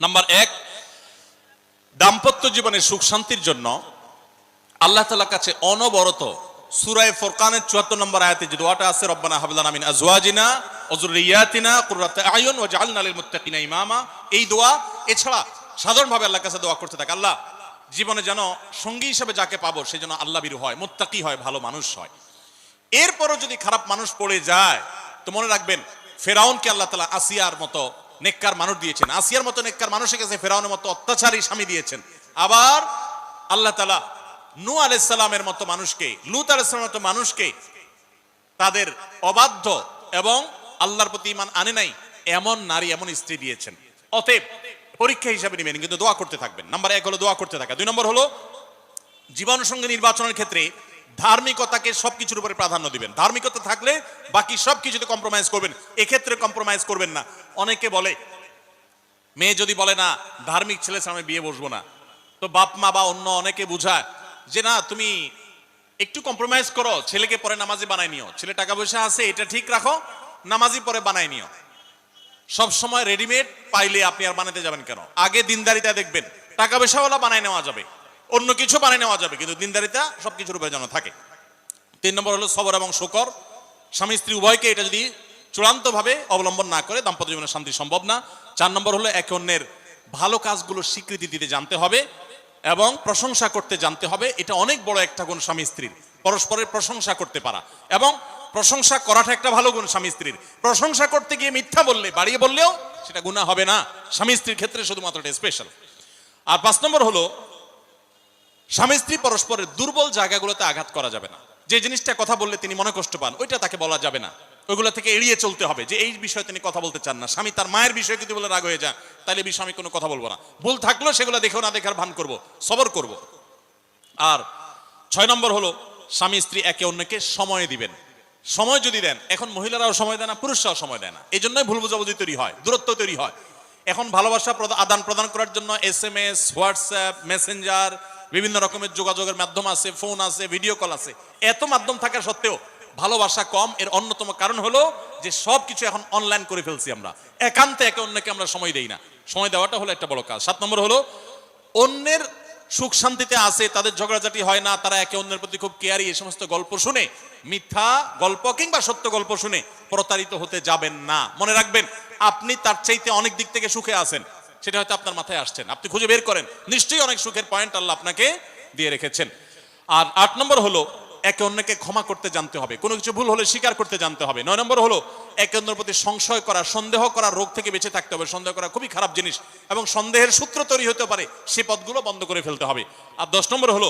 Number এক, দাম্পত্য জীবনের সুখ শান্তির জন্য আল্লাহ তালার কাছে অনবরত সুরায় ফোরকানের চুয়াত্তর নম্বর আয়াতে যে দোয়াটা আছে, রব্বানা হাবলানা মিন আজওয়াজিনা অজুরিয়াতিনা কুররাত আয়ুন ওয়া জাআলনা লিল মুত্তাকিনা ইমামা। এই দোয়া এছাড়া সাধারণভাবে আল্লাহর কাছে দোয়া করতে থাকে। আল্লাহ জীবনে যেন সঙ্গী হিসেবে যাকে পাবো, সে যেন আল্লাহ বিরু হয়, মুত্তাকি হয়, ভালো মানুষ হয়। এরপরও যদি খারাপ মানুষ পড়ে যায়, তো মনে রাখবেন, ফেরাউনকে আল্লাহ তালা আসিয়ার মতো নেককার মানুষ দিয়েছেন। আসিয়ার মতো নেককার মানুষের কাছে ফেরাউনের মতো অত্যাচারী স্বামী দিয়েছেন। আবার আল্লাহ তালা নু আলাইসাল্লামের মতো মানুষকে, লুত আলাইসালামের মতো মানুষকে তাদের অবাধ্য এবং আল্লাহর প্রতি ইমান আনে নাই, এমন নারী, এমন স্ত্রী দিয়েছেন। অতএব পরীক্ষা হিসাবে নেবেন, কিন্তু দোয়া করতে থাকবেন। নাম্বার এক হলো দোয়া করতে থাকা। দুই নম্বর হলো জীবন সঙ্গে নির্বাচনের ক্ষেত্রে ধার্মিকতাকে সবকিছুর উপরে প্রাধান্য দিবেন। ধার্মিকতা থাকলে বাকি সব কিছুতে কম্প্রোমাইজ করবেন। এক্ষেত্রে কম্প্রোমাইজ করবেন না। অনেকে বলে, মেয়ে যদি বলে না, ধার্মিক ছেলে সামনে বিয়ে বসবো না। তো বাপ, মা বা অন্য অনেকে বুঝায় যে, না, তুমি একটু কম্প্রোমাইজ করো। ছেলেকে পরে নামাজি বানাই নিও। ছেলে টাকা পয়সা আছে, এটা ঠিক রাখো। নামাজি পরে বানাই নিও। সব সময় রেডিমেড পাইলে আপনি আর বানাতে যাবেন কেন? আগে দিনদারিতা দেখবেন। টাকা পয়সাওয়ালা বানাই নেওয়া যাবে। অন্য কিছু বানাই নেওয়া যাবে, কিন্তু দিনদারিতা সবকিছুর উপরে যেন থাকে। তিন নম্বর হলো সবর এবং শকর। স্বামী স্ত্রী উভয়কে এটা যদি চূড়ান্তভাবে অবলম্বন না করে, দাম্পত্য জীবনে শান্তি সম্ভব না। চার নম্বর হলো একে অন্যের ভালো কাজগুলো স্বীকৃতি দিতে জানতে হবে এবং প্রশংসা করতে জানতে হবে। এটা অনেক বড় একটা গুণ স্বামী স্ত্রীর। পরস্পরের প্রশংসা করতে পারা এবং প্রশংসা করাটা একটা ভালো গুণ স্বামী স্ত্রীর। প্রশংসা করতে গিয়ে মিথ্যা বললে, বাড়িয়ে বললেও সেটা গুণা হবে না। স্বামী স্ত্রীর ক্ষেত্রে শুধুমাত্র এটা স্পেশাল আর পাঁচ নম্বর হলো স্বামী স্ত্রী পরস্পরের দুর্বল জায়গাগুলোতে আঘাত করা যাবে না। যে জিনিসটা কথা বললে তিনি মনে কষ্ট পান, ওইটা তাকে বলা যাবে না। ওইগুলো থেকে এড়িয়ে চলতে হবে যে এই বিষয়ে তিনি কথা বলতে চান না। স্বামী তার মায়ের বিষয়ে যদি বলে রাগ হয়ে যায়, তাহলে বিষয়ে আমি কোনো কথা বলব না। ভুল থাকলেও সেগুলো দেখেও না দেখার ভান করব, সবর করব। আর ছয় নম্বর হলো, স্বামী স্ত্রী একে অন্যকে সময় দিবেন। সময় যদি দেন, এখন মহিলারাও সময় দেয় না, পুরুষরাও সময় দেয় না। এই জন্যই ভুল বুঝাবুঝি তৈরি হয়, দূরত্ব তৈরি হয়। এখন ভালোবাসা আদান প্রদান করার জন্য S M S WhatsApp messenger বিভিন্ন রকমের যোগাযোগের মাধ্যম আছে ফোন আছে ভিডিও কল আছে। এত মাধ্যম থাকা সত্ত্বেও ভালোবাসা কম। এর অন্যতম কারণ হলো যে সব কিছু এখন অনলাইন করে ফেলছি আমরা। একান্তে একে অন্যকে আমরা সময় দেই না। সময় দেওয়াটা হলো একটা বড় কাজ। সাত নম্বর হলো, অন্যের সুখ শান্তিতে আছে, তাদের ঝগড়াঝাটি হয় না, তারা একে অন্যের প্রতি খুব কেয়ারি, এই সমস্ত গল্প শুনে, মিথ্যা গল্প কিংবা সত্য গল্প শুনে প্রতারিত হতে যাবেন না। মনে রাখবেন, আপনি তার চাইতে অনেক দিক থেকে সুখে আছেন। সেটা হয়তো আপনার মাথায় আসছেন আপনি খুঁজে বের করেন। নিশ্চয়ই অনেক সুখের পয়েন্ট আল্লাহ আপনাকে দিয়ে রেখেছেন। আর আট নম্বর হলো, একে অন্যকে ক্ষমা করতে জানতে হবে। কোনো কিছু ভুল হলে স্বীকার করতে জানতে হবে। নয় নম্বর হলো, একে অন্যের প্রতি সংশয় করা, সন্দেহ করা, রোগ থেকে বেঁচে থাকতে হবে। সন্দেহ করা খুবই খারাপ জিনিস এবং সন্দেহের সূত্র তৈরি হতে পারে। সে পদগুলো বন্ধ করে ফেলতে হবে। আর দশ নম্বর হলো,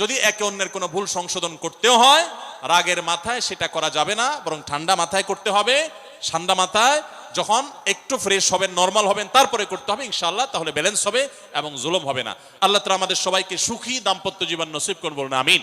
যদি একে অন্যের কোনো ভুল সংশোধন করতেও হয়, রাগের মাথায় সেটা করা যাবে না, বরং ঠান্ডা মাথায় করতে হবে। ঠান্ডা মাথায় যখন একটু ফ্রেশ হবেন নর্মাল হবেন, তারপরে করতে হবে ইনশাআল্লাহ, তাহলে ব্যালেন্স হবে এবং জুলম হবে না। আল্লাহ তালা আমাদের সবাইকে সুখী দাম্পত্য জীবন নসিব করব না আমিন।